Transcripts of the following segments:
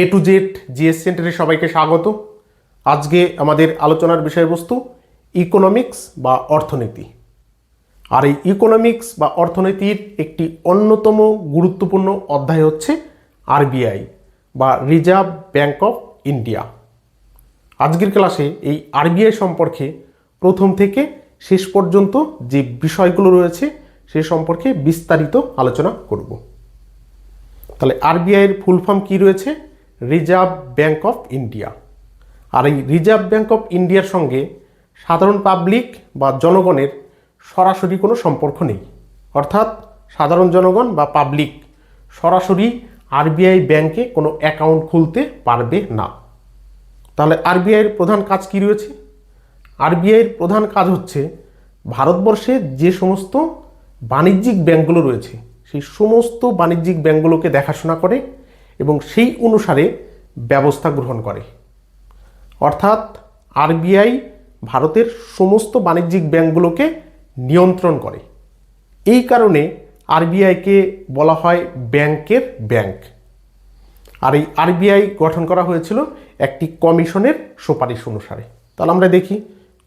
A to Z GS সেন্টারে সবাইকে স্বাগত। আজকে আমাদের আলোচনার বিষয়বস্তু ইকোনমিক্স বা অর্থনীতি। আর এই ইকোনমিক্স বা অর্থনীতির একটি অন্যতম গুরুত্বপূর্ণ অধ্যায় হচ্ছে আরবিআই বা রিজার্ভ ব্যাঙ্ক অফ ইন্ডিয়া আজকের ক্লাসে এই আরবিআই সম্পর্কে প্রথম থেকে শেষ পর্যন্ত যে বিষয়গুলো রয়েছে, সে সম্পর্কে বিস্তারিত আলোচনা করব। তাহলে আরবিআইয়ের ফুল ফর্ম কী রয়েছে? রিজার্ভ ব্যাঙ্ক অফ ইন্ডিয়া আর এই রিজার্ভ ব্যাঙ্ক অফ ইন্ডিয়ার সঙ্গে সাধারণ পাবলিক বা জনগণের সরাসরি কোনো সম্পর্ক নেই। অর্থাৎ সাধারণ জনগণ বা পাবলিক সরাসরি আরবিআই ব্যাংকে কোনো অ্যাকাউন্ট খুলতে পারবে না। তাহলে আরবিআইয়ের প্রধান কাজ কী রয়েছে? আরবিআইয়ের প্রধান কাজ হচ্ছে ভারতবর্ষে যে সমস্ত বাণিজ্যিক ব্যাংকগুলো রয়েছে, সেই সমস্ত বাণিজ্যিক ব্যাংকগুলোকে দেখাশোনা করে এবং সেই অনুসারে ব্যবস্থা গ্রহণ করে। অর্থাৎ আরবিআই ভারতের সমস্ত বাণিজ্যিক ব্যাংকগুলোকে নিয়ন্ত্রণ করে। এই কারণে আরবিআইকে বলা হয় ব্যাংকের ব্যাংক। আর এই আরবিআই গঠন করা হয়েছিল একটি কমিশনের সুপারিশ অনুসারে। তাহলে আমরা দেখি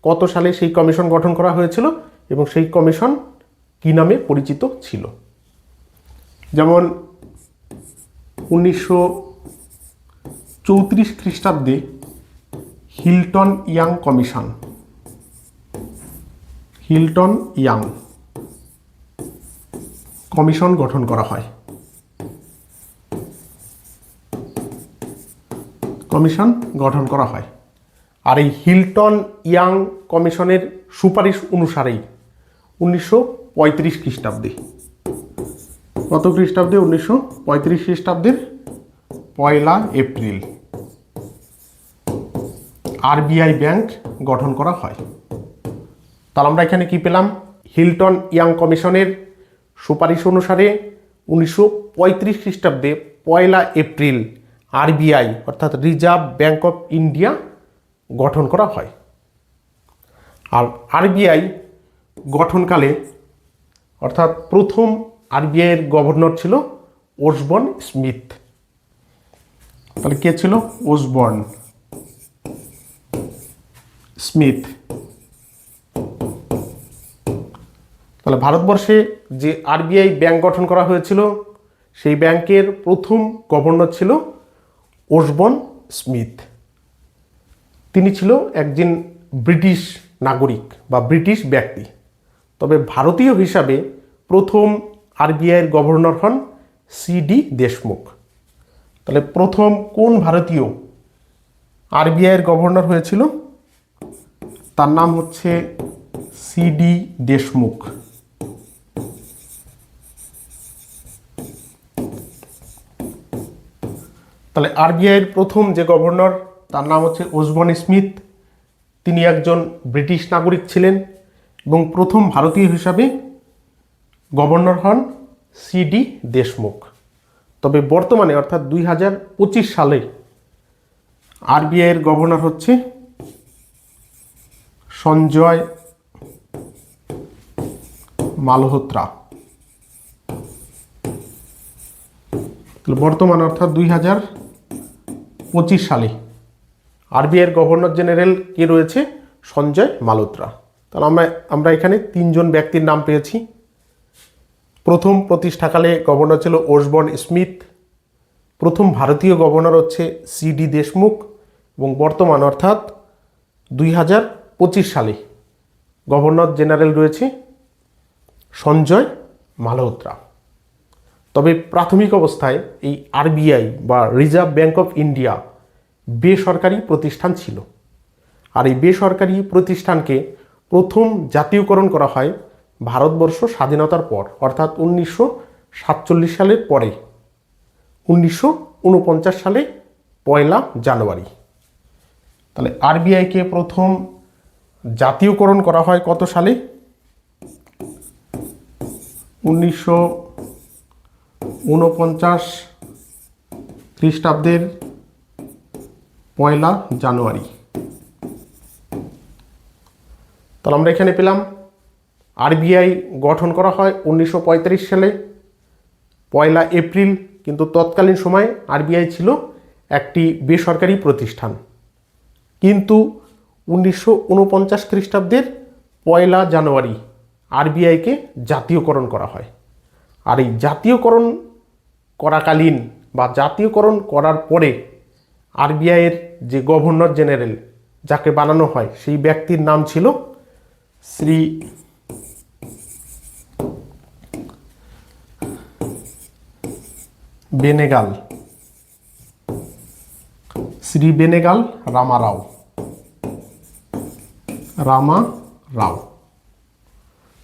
কত সালে সেই কমিশন গঠন করা হয়েছিল এবং সেই কমিশন কী নামে পরিচিত ছিল। যেমন উনিশশো চৌত্রিশ খ্রিস্টাব্দে Hilton Young commission. Hilton Young commission গঠন করা হয়। কমিশন গঠন করা হয়। আর এই হিলটন ইয়াং কমিশনের সুপারিশ অনুসারেই উনিশশো পঁয়ত্রিশ খ্রিস্টাব্দে কত খ্রিস্টাব্দে? উনিশশো পঁয়ত্রিশ খ্রিস্টাব্দের পয়লা এপ্রিল। আরবিআই ব্যাংক গঠন করা হয়। তাহলে আমরা এখানে কি পেলাম? হিলটন ইয়াং কমিশনের সুপারিশ অনুসারে উনিশশো পঁয়ত্রিশ খ্রিস্টাব্দে পয়লা এপ্রিল আরবিআই, অর্থাৎ রিজার্ভ ব্যাংক অফ ইন্ডিয়া গঠন করা হয়। আর আরবিআই গঠনকালে, অর্থাৎ প্রথম আরবিআইয়ের গভর্নর ছিল ওসবর্ন স্মিথ। তাহলে কে ছিল? Osborne Smith. তাহলে ভারতবর্ষে যে আরবিআই ব্যাংক গঠন করা হয়েছিল, সেই ব্যাংকের প্রথম গভর্নর ছিল ওসবন স্মিথ। তিনি ছিল একজন ব্রিটিশ নাগরিক বা ব্রিটিশ ব্যক্তি। তবে ভারতীয় হিসাবে প্রথম আরবিআইয়ের গভর্নর হন সিডি দেশমুখ। তাহলে প্রথম কোন ভারতীয় আরবিআইয়ের গভর্নর হয়েছিল? তার নাম হচ্ছে সিডি দেশমুখ। তাহলে আরবিআইয়ের প্রথম যে গভর্নর, তার নাম হচ্ছে ওসবন স্মিথ। তিনি একজন ব্রিটিশ নাগরিক ছিলেন এবং প্রথম ভারতীয় হিসাবে গভর্নর হন সিডি দেশমুখ। তবে বর্তমানে, অর্থাৎ দুই হাজার পঁচিশ সালে আরবিআইয়ের গভর্নর হচ্ছে সঞ্জয় মালহোত্রা। বর্তমান, অর্থাৎ দুই হাজার পঁচিশ সালে আরবিআইয়ের গভর্নর জেনারেল কে রয়েছে? সঞ্জয় মালহোত্রা। তাহলে আমরা আমরা এখানে তিনজন ব্যক্তির নাম পেয়েছি। প্রথম প্রতিষ্ঠাকালে গভর্নর ছিল ওসবর্ন স্মিথ। প্রথম ভারতীয় গভর্নর হচ্ছে সিডি দেশমুখ এবং বর্তমান অর্থাৎ দুই হাজার পঁচিশ সালে গভর্নর জেনারেল রয়েছে সঞ্জয় মালহোত্রা। তবে প্রাথমিক অবস্থায় এই আরবিআই বা রিজার্ভ ব্যাংক অফ ইন্ডিয়া বেসরকারি প্রতিষ্ঠান ছিল। আর এই বেসরকারি প্রতিষ্ঠানকে প্রথম জাতীয়করণ করা হয় ভারতবর্ষ স্বাধীনতার পর, অর্থাৎ উনিশশো সাতচল্লিশ সালের পরে, উনিশশো উনপঞ্চাশ সালে পয়লা জানুয়ারি। তাহলে আরবিআইকে প্রথম জাতীয়করণ করা হয় কত সালে? উনিশশো ঊনপঞ্চাশ খ্রিস্টাব্দের পয়লা জানুয়ারি। তাহলে আমরা এখানে পেলাম আরবিআই গঠন করা হয় উনিশশো পঁয়তাল্লিশ সালে। পয়লা এপ্রিল, কিন্তু তৎকালীন সময়ে আরবিআই ছিল একটি বেসরকারি প্রতিষ্ঠান। কিন্তু উনিশশো উনপঞ্চাশ খ্রিস্টাব্দের পয়লা জানুয়ারি আরবিআইকে জাতীয়করণ করা হয়। আর এই জাতীয়করণ করাকালীন বা জাতীয়করণ করার পরে আরবিআইয়ের যে গভর্নর জেনারেল, যাকে বানানো হয়, সেই ব্যক্তির নাম ছিল শ্রী বেনেগাল। শ্রী বেনেগাল রামা রাও রামা রাও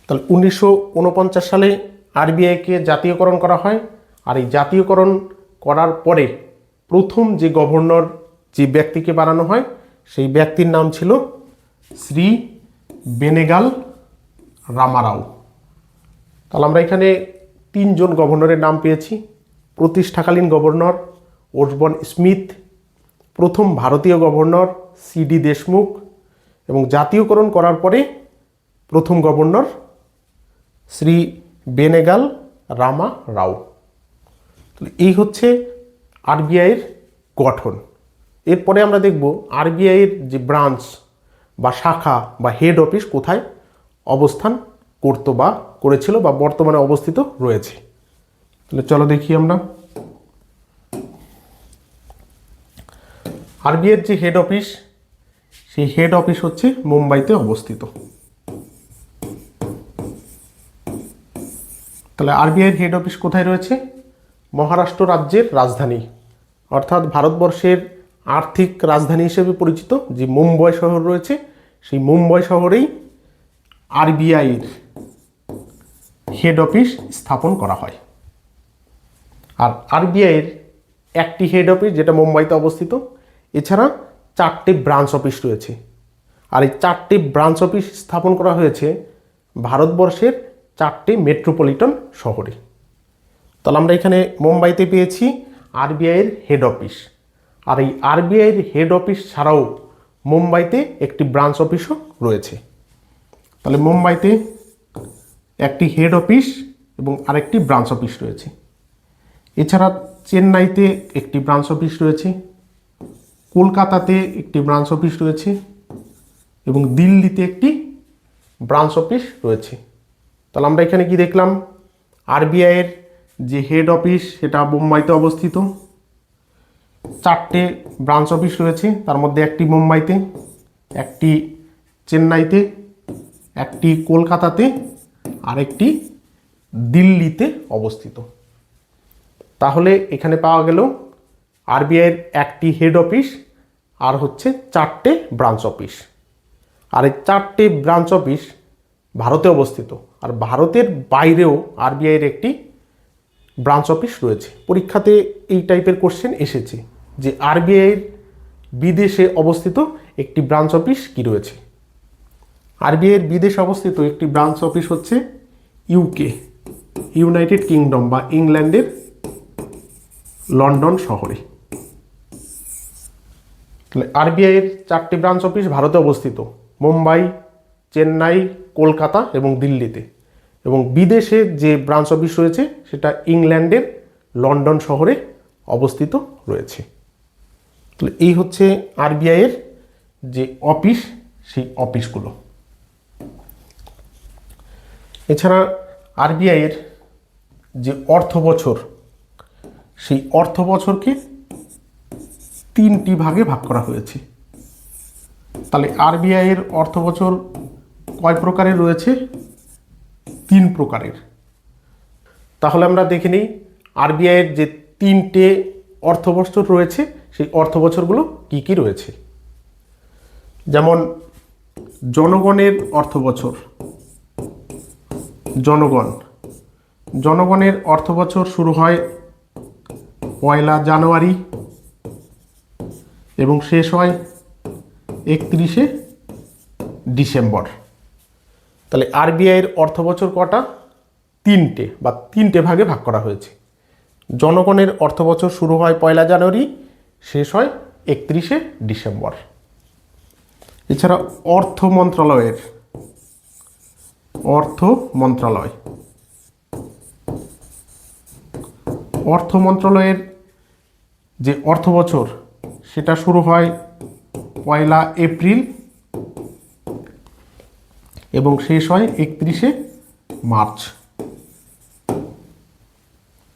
তাহলে উনিশশো উনপঞ্চাশ সালে আরবিআইকে জাতীয়করণ করা হয়। আর এই জাতীয়করণ করার পরে প্রথম যে গভর্নর যে ব্যক্তিকে বানানো হয়, সেই ব্যক্তির নাম ছিল শ্রী বেনেগাল রামারাও। তাহলে আমরা এখানে তিনজন গভর্নরের নাম পেয়েছি। প্রতিষ্ঠাকালীন গভর্নর ওসবন স্মিথ, প্রথম ভারতীয় গভর্নর সিডি দেশমুখ এবং জাতীয়করণ করার পরে প্রথম গভর্নর শ্রী বেনেগাল রামা রাও। এই হচ্ছে আরবিআইয়ের গঠন। এরপরে আমরা দেখব আরবিআইয়ের যে ব্রাঞ্চ বা শাখা বা হেড অফিস কোথায় অবস্থান করতো বা করেছিল বা বর্তমানে অবস্থিত রয়েছে। তাহলে চলো দেখি আমরা। আরবিআইয়ের যে হেড অফিস সেই হেড অফিস হচ্ছে মুম্বাইতে অবস্থিত। তাহলে আরবিআইয়ের হেড অফিস কোথায় রয়েছে? মহারাষ্ট্র রাজ্যের রাজধানী। অর্থাৎ ভারতবর্ষের আর্থিক রাজধানী হিসেবে পরিচিত যে মুম্বাই শহর রয়েছে, সেই মুম্বাই শহরেই আরবিআইয়ের হেড অফিস স্থাপন করা হয়। আর আরবিআইয়ের একটি হেড অফিস যেটা মুম্বাইতে অবস্থিত, এছাড়া চারটে ব্রাঞ্চ অফিস রয়েছে। আর এই চারটি ব্রাঞ্চ অফিস স্থাপন করা হয়েছে ভারতবর্ষের চারটে মেট্রোপলিটন শহরে। তাহলে আমরা এখানে মুম্বাইতে পেয়েছি আরবিআইয়ের হেড অফিস আর এই আরবিআইয়ের হেড অফিস ছাড়াও মুম্বাইতে একটি ব্রাঞ্চ অফিসও রয়েছে। তাহলে মুম্বাইতে একটি হেড অফিস এবং আরেকটি ব্রাঞ্চ অফিস রয়েছে। এছাড়া চেন্নাইতে একটি ব্রাঞ্চ অফিস রয়েছে, কলকাতাতে একটি ব্রাঞ্চ অফিস রয়েছে এবং দিল্লিতে একটি ব্রাঞ্চ অফিস রয়েছে। তাহলে আমরা এখানে কি দেখলাম? আরবিআইয়ের যে হেড অফিস সেটা মুম্বাইতে অবস্থিত। চারটে ব্রাঞ্চ অফিস রয়েছে, তার মধ্যে একটি মুম্বাইতে, একটি চেন্নাইতে, একটি কলকাতাতে আর একটি দিল্লিতে অবস্থিত। তাহলে এখানে পাওয়া গেল আরবিআইয়ের একটি হেড অফিস আর হচ্ছে চারটে ব্রাঞ্চ অফিস আর এই চারটে ব্রাঞ্চ অফিস ভারতে অবস্থিত। আর ভারতের বাইরেও আরবিআইয়ের একটি ব্রাঞ্চ অফিস রয়েছে। পরীক্ষাতে এই টাইপের কোশ্চেন এসেছে যে আরবিআইয়ের বিদেশে অবস্থিত একটি ব্রাঞ্চ অফিস কি রয়েছে? আরবিআইয়ের বিদেশে অবস্থিত একটি ব্রাঞ্চ অফিস হচ্ছে ইউকে ইউনাইটেড কিংডম বা ইংল্যান্ডের লন্ডন শহরে। আরবিআইয়ের চারটি ব্রাঞ্চ অফিস ভারতে অবস্থিত। মুম্বাই, চেন্নাই, কলকাতা এবং দিল্লিতে। এবং বিদেশে যে ব্রাঞ্চ অফিস রয়েছে, সেটা ইংল্যান্ডের লন্ডন শহরে অবস্থিত রয়েছে। তাহলে এই হচ্ছে আরবিআইয়ের যে অফিস সেই অফিসগুলো এছাড়া আরবিআইয়ের যে অর্থ বছর সেই অর্থ বছরকে তিনটি ভাগে ভাগ করা হয়েছে। তাহলে আরবিআইয়ের অর্থ বছর কয় প্রকারের রয়েছে? তিন প্রকারের। তাহলে আমরা দেখে নিই আরবিআইয়ের যে তিনটে অর্থবছর রয়েছে, সেই অর্থ বছরগুলো কী কী রয়েছে? যেমন জনগণের অর্থ বছর। জনগণ। জনগণের অর্থ বছর শুরু হয় পয়লা জানুয়ারি এবং শেষ হয় একত্রিশে ডিসেম্বর। তাহলে আরবিআইয়ের অর্থ বছর কটা? তিনটে বা তিনটে ভাগে ভাগ করা হয়েছে। জনগণের অর্থ বছর শুরু হয় পয়লা জানুয়ারি, শেষ হয় একত্রিশে ডিসেম্বর। এছাড়া অর্থ মন্ত্রণালয়ের অর্থ মন্ত্রণালয়। অর্থ মন্ত্রণালয়ের যে অর্থ বছর সেটা শুরু হয় পয়লা এপ্রিল এবং শেষ হয় একত্রিশে মার্চ।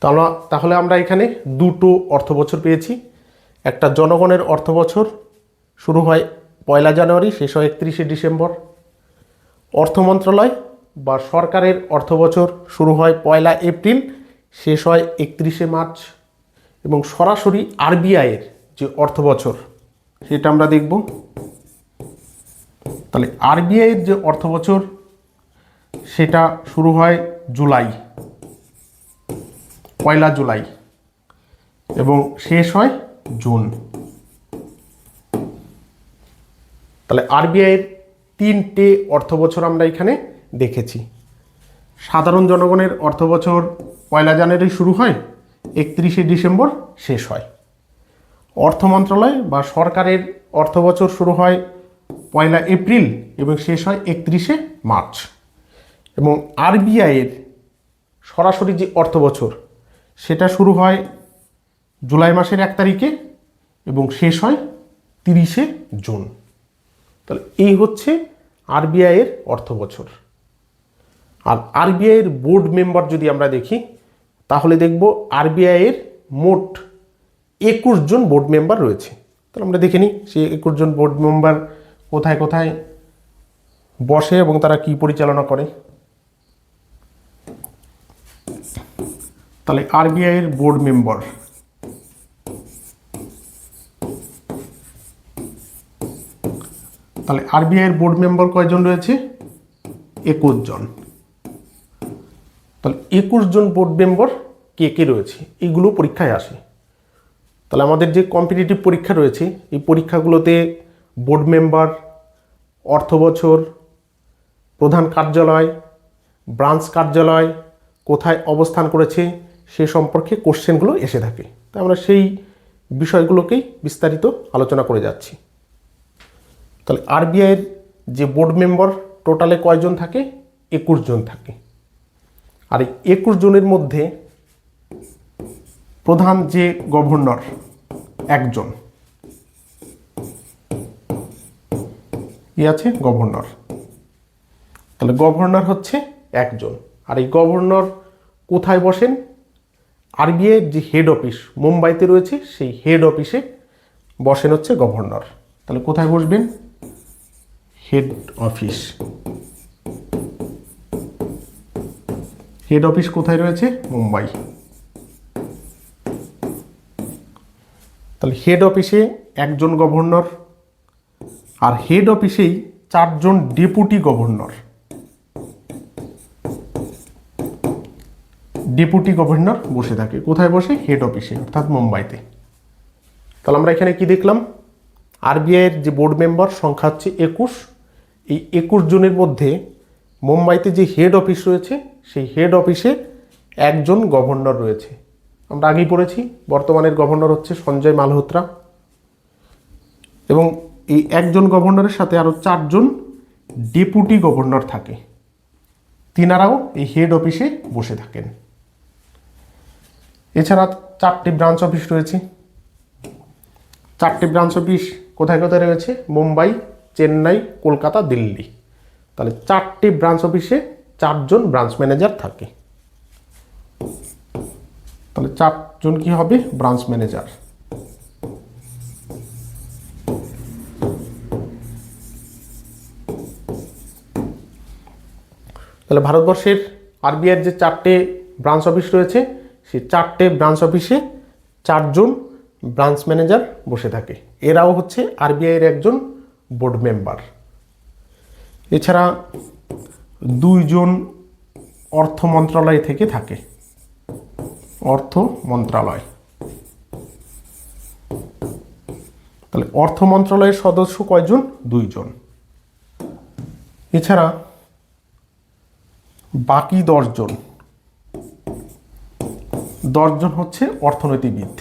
তাহলে তাহলে আমরা এখানে দুটো অর্থ বছর পেয়েছি। একটা জনগণের অর্থ বছর শুরু হয় পয়লা জানুয়ারি, শেষ হয় একত্রিশে ডিসেম্বর। অর্থ মন্ত্রণালয় বা সরকারের অর্থ বছর শুরু হয় পয়লা এপ্রিল, শেষ হয় একত্রিশে মার্চ। এবং সরাসরি আরবিআইয়ের যে অর্থ বছর সেটা আমরা দেখব। তাহলে আরবিআইয়ের যে অর্থ বছর সেটা শুরু হয় জুলাই, পয়লা জুলাই, এবং শেষ হয় জুন। তাহলে আরবিআইয়ের তিনটে অর্থ বছর আমরা এখানে দেখেছি। সাধারণ জনগণের অর্থ বছর পয়লা জানুয়ারি শুরু হয় একত্রিশে ডিসেম্বর শেষ হয়। অর্থ মন্ত্রণালয় বা সরকারের অর্থ বছর শুরু হয় পয়লা এপ্রিল এবং শেষ হয় একত্রিশে মার্চ। এবং আরবিআইয়ের সরাসরি যে অর্থ বছর, সেটা শুরু হয় জুলাই মাসের এক তারিখে এবং শেষ হয় তিরিশে জুন। তাহলে এই হচ্ছে আরবিআইয়ের অর্থ বছর। আর আরবিআইয়ের বোর্ড মেম্বার যদি আমরা দেখি তাহলে দেখব আরবিআইয়ের মোট একুশ জন বোর্ড মেম্বার রয়েছে। তাহলে আমরা দেখে নিই সেই একুশ জন বোর্ড মেম্বার কোথায় কোথায় বসে এবং তারা কি পরিচালনা করে। তাহলে আরবিআইয়ের বোর্ড মেম্বার তাহলে আরবিআইয়ের বোর্ড মেম্বার কয়জন রয়েছে? একুশ জন। তাহলে একুশ জন বোর্ড মেম্বার কে কে রয়েছে? এইগুলো পরীক্ষায় আসে। তাহলে আমাদের যে কম্পিটিটিভ পরীক্ষা রয়েছে, এই পরীক্ষাগুলোতে বোর্ড মেম্বার অর্থ বছর, প্রধান কার্যালয় ব্রাঞ্চ কার্যালয় কোথায় অবস্থান করেছে, সে সম্পর্কে কোশ্চেনগুলো এসে থাকে। তাই আমরা সেই বিষয়গুলোকেই বিস্তারিত আলোচনা করে যাচ্ছি। তাহলে আরবিআইয়ের যে বোর্ড মেম্বার টোটালে কয়জন থাকে? একুশ জন থাকে। আর একুশ জনের মধ্যে প্রধান যে গভর্নর একজন, ই আছে গভর্নর। তাহলে গভর্নর হচ্ছে একজন। আর এই গভর্নর কোথায় বসেন? আরবিআই যে হেড অফিস মুম্বাইতে রয়েছে, সেই হেড অফিসে বসেন হচ্ছে গভর্নর। তাহলে কোথায় বসবেন? হেড অফিস হেড অফিস কোথায় রয়েছে? মুম্বাই। তাহলে হেড অফিসে একজন গভর্নর আর হেড অফিসেই চারজন ডেপুটি গভর্নর ডেপুটি গভর্নর বসে থাকে। কোথায় বসে? হেড অফিসে অর্থাৎ মুম্বাইতে। তাহলে আমরা এখানে কি দেখলাম? আরবিআইয়ের যে বোর্ড মেম্বার সংখ্যা হচ্ছে একুশ। এই একুশ জনের মধ্যে মুম্বাইতে যে হেড অফিস রয়েছে সেই হেড অফিসে একজন গভর্নর রয়েছে। আমরা আগেই পড়েছি, বর্তমানের গভর্নর হচ্ছে সঞ্জয় মালহোত্রা। এবং এই একজন গভর্নরের সাথে আরও চারজন ডেপুটি গভর্নর থাকে। তিনারাও এই হেড অফিসে বসে থাকেন। এছাড়া চারটি ব্রাঞ্চ অফিস রয়েছে। চারটি ব্রাঞ্চ অফিস কোথায় কোথায় রয়েছে? মুম্বাই, চেন্নাই, কলকাতা, দিল্লি। তাহলে চারটি ব্রাঞ্চ অফিসে চারজন ব্রাঞ্চ ম্যানেজার থাকে। তাহলে চারজন কি হবে? ব্রাঞ্চ ম্যানেজার তাহলে ভারতবর্ষের আরবিআইয়ের যে চারটে ব্রাঞ্চ অফিস রয়েছে, সেই চারটে ব্রাঞ্চ অফিসে চারজন ব্রাঞ্চ ম্যানেজার বসে থাকে। এরাও হচ্ছে আরবিআইয়ের একজন বোর্ড মেম্বার এছাড়া দুইজন অর্থ মন্ত্রণালয় থেকে থাকে। অর্থ মন্ত্রণালয় তাহলে অর্থ মন্ত্রণালয়ের সদস্য কয়জন? দুইজন। এছাড়া বাকি দশজন দশজন হচ্ছে অর্থনীতিবিদ।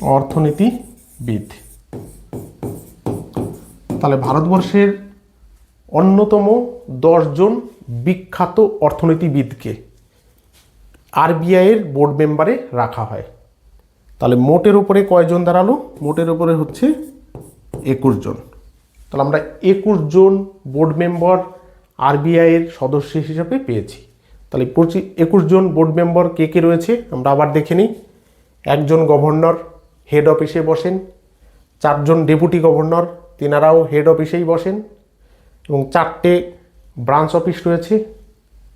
অর্থনীতিবিদ। তাহলে ভারতবর্ষের অন্যতম দশজন বিখ্যাত অর্থনীতিবিদকে আরবিআইয়ের বোর্ড মেম্বারে রাখা হয়। তাহলে মোটের উপরে কয়জন দাঁড়াল? মোটের উপরে হচ্ছে একুশ জন তাহলে আমরা একুশ জন বোর্ড মেম্বার আরবিআইয়ের সদস্য হিসেবে পেয়েছি। তাহলে পঁচিশ একুশ জন বোর্ড মেম্বার কে কে রয়েছে? আমরা আবার দেখে নিই। একজন গভর্নর হেড অফিসে বসেন, চারজন ডেপুটি গভর্নর তেনারাও হেড অফিসেই বসেন। এবং চারটে ব্রাঞ্চ অফিস রয়েছে।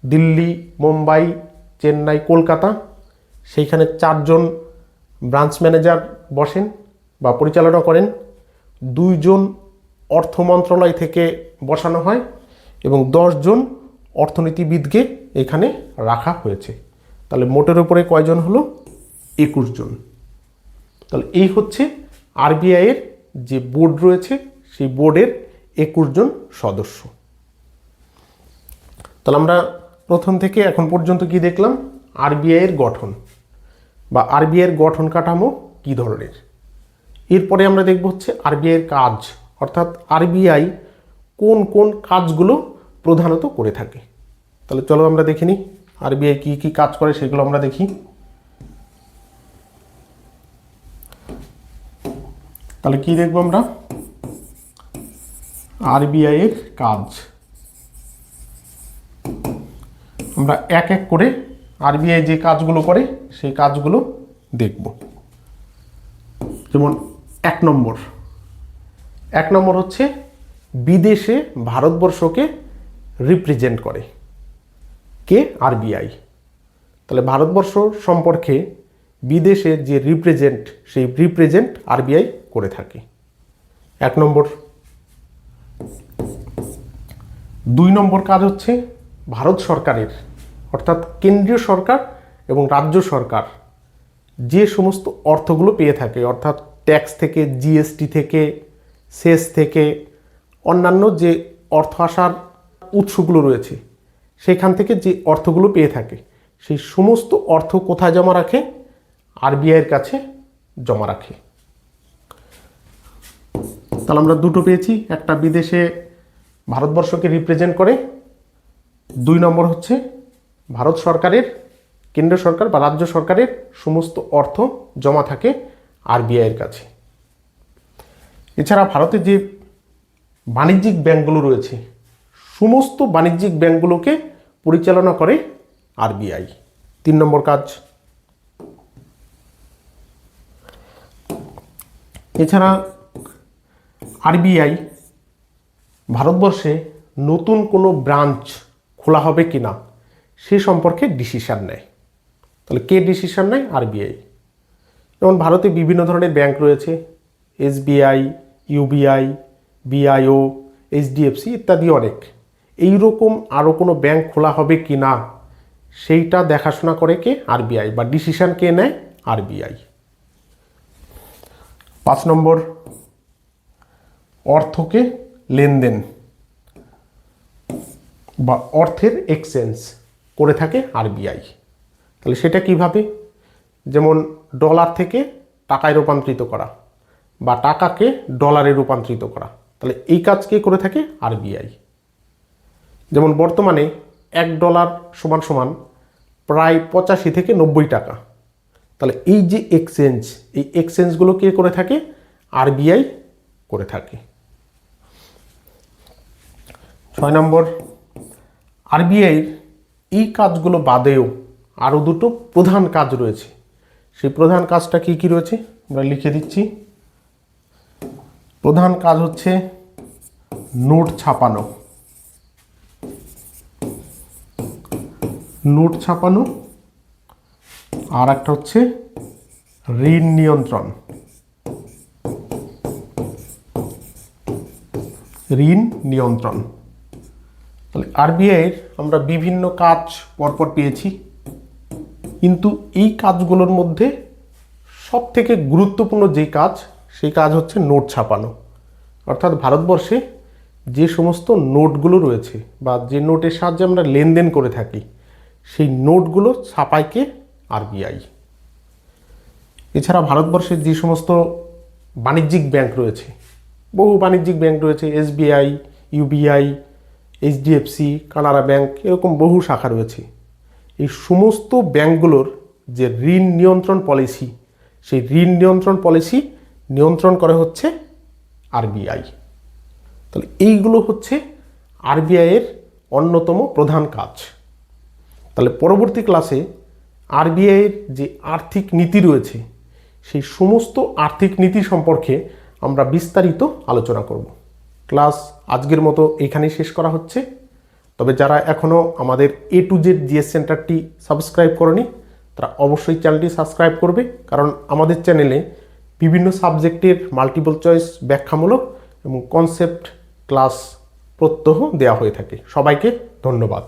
দিল্লি, মুম্বাই, চেন্নাই, কলকাতা। সেইখানে চারজন ব্রাঞ্চ ম্যানেজার বসেন বা পরিচালনা করেন। দুইজন অর্থ মন্ত্রণালয় থেকে বসানো হয় এবং দশজন অর্থনীতিবিদকে এখানে রাখা হয়েছে। তাহলে মোটের উপরে কয়জন হলো? একুশ জন। তাহলে এই হচ্ছে আরবিআইয়ের যে বোর্ড রয়েছে, সেই বোর্ডের একুশ জন সদস্য। তাহলে আমরা প্রথম থেকে এখন পর্যন্ত কি দেখলাম? আরবিআইয়ের গঠন। বা আরবিআইয়ের গঠন কাঠামো কী ধরনের? এরপরে আমরা দেখব হচ্ছে আরবিআইয়ের কাজ। অর্থাৎ আরবিআই কোন কোন কাজগুলো প্রধানত করে থাকে। তাহলে চলো আমরা দেখে নিই আরবিআই কী কী কাজ করে সেগুলো আমরা দেখি। তাহলে কি দেখব আমরা? আরবিআই এর কাজ। আমরা এক এক করে আরবিআই যে কাজগুলো করে, সেই কাজগুলো দেখব। যেমন এক নম্বর। এক নম্বর হচ্ছে বিদেশে ভারতবর্ষকে রিপ্রেজেন্ট করে। কে? আরবিআই। তাহলে ভারতবর্ষ সম্পর্কে বিদেশে যে রিপ্রেজেন্ট সেই রিপ্রেজেন্ট আরবিআই করে থাকে। এক নম্বর। দুই নম্বর কাজ হচ্ছে ভারত সরকারের, অর্থাৎ কেন্দ্রীয় সরকার এবং রাজ্য সরকার যে সমস্ত অর্থগুলো পেয়ে থাকে, অর্থাৎ ট্যাক্স থেকে, জিএসটি থেকে সেস থেকে, অন্যান্য যে অর্থ আসার উৎসগুলো রয়েছে, সেখান থেকে যে অর্থগুলো পেয়ে থাকে, সেই সমস্ত অর্থ কোথায় জমা রাখে? আরবিআইয়ের কাছে জমা রাখে। তাহলে আমরা দুটো পেয়েছি, একটা বিদেশে ভারতবর্ষকে রিপ্রেজেন্ট করে, দুই নম্বর হচ্ছে ভারত সরকারের, কেন্দ্র সরকার বা রাজ্য সরকারের সমস্ত অর্থ জমা থাকে আরবিআইয়ের কাছে। এছাড়া ভারতে যে বাণিজ্যিক ব্যাংকগুলো রয়েছে, সমস্ত বাণিজ্যিক ব্যাংকগুলোকে পরিচালনা করে আরবিআই তিন নম্বর কাজ। এছাড়া আরবিআই ভারতবর্ষে নতুন কোনো ব্রাঞ্চ খোলা হবে কি না, সে সম্পর্কে ডিসিশান নেয়। তাহলে কে ডিসিশান নেয়? আরবিআই যেমন ভারতে বিভিন্ন ধরনের ব্যাংক রয়েছে এসবিআই ইউবিআই বিআইও এইচডিএফসি ইত্যাদি অনেক। এই রকম আরও কোনো ব্যাংক খোলা হবে কি না, সেইটা দেখাশোনা করে কে? আরবিআই বা ডিসিশান কে নেয়? আরবিআই পাঁচ নম্বর, অর্থকে লেনদেন বা অর্থের এক্সচেঞ্জ করে থাকে আরবিআই তাহলে সেটা কীভাবে? যেমন ডলার থেকে টাকায় রূপান্তরিত করা বা টাকাকে ডলারে রূপান্তরিত করা। তাহলে এই কাজ কে করে থাকে? আরবিআই যেমন বর্তমানে এক ডলার সমান সমান প্রায় পঁচাশি থেকে নব্বই টাকা। তাহলে এই যে এক্সচেঞ্জ এই এক্সচেঞ্জগুলো কে করে থাকে? আরবিআই করে থাকে। ছয় নম্বর আরবিআইয়ের এই কাজগুলো বাদেও আরও দুটো প্রধান কাজ রয়েছে। সেই প্রধান কাজটা কি কি রয়েছে? আমরা লিখে দিচ্ছি। প্রধান কাজ হচ্ছে নোট ছাপানো। নোট ছাপানো, আর একটা হচ্ছে ঋণ নিয়ন্ত্রণ। ঋণ নিয়ন্ত্রণ। তাহলে আরবিআইয়ের আমরা বিভিন্ন কাজ পরপর পেয়েছি। কিন্তু এই কাজগুলোর মধ্যে সব থেকে গুরুত্বপূর্ণ যে কাজ, সেই কাজ হচ্ছে নোট ছাপানো। অর্থাৎ ভারতবর্ষে যে সমস্ত নোটগুলো রয়েছে বা যে নোটের সাহায্যে আমরা লেনদেন করে থাকি, সেই নোটগুলো ছাপাইকে আরবিআই এছাড়া ভারতবর্ষের যে সমস্ত বাণিজ্যিক ব্যাংক রয়েছে, বহু বাণিজ্যিক ব্যাংক রয়েছে SBI UBI HDFC Canara bank এরকম বহু শাখা রয়েছে। এই সমস্ত ব্যাংকগুলোর যে ঋণ নিয়ন্ত্রণ পলিসি, সেই ঋণ নিয়ন্ত্রণ পলিসি নিয়ন্ত্রণ করে হচ্ছে আরবিআই তাহলে এইগুলো হচ্ছে আরবিআইয়ের অন্যতম প্রধান কাজ। তাহলে পরবর্তী ক্লাসে আরবিআইয়ের যে আর্থিক নীতি রয়েছে, সেই সমস্ত আর্থিক নীতি সম্পর্কে আমরা বিস্তারিত আলোচনা করব। ক্লাস আজকের মতো এখানেই শেষ করা হচ্ছে। তবে যারা এখনও আমাদের এ টু জেড জিএস সেন্টারটি সাবস্ক্রাইব করেনি, তারা অবশ্যই চ্যানেলটি সাবস্ক্রাইব করবে, কারণ আমাদের চ্যানেলে বিভিন্ন সাবজেক্টের মাল্টিপল চয়েস ব্যাখ্যামূলক এবং কনসেপ্ট ক্লাস প্রত্যহ দেওয়া হয়ে থাকে। সবাইকে ধন্যবাদ।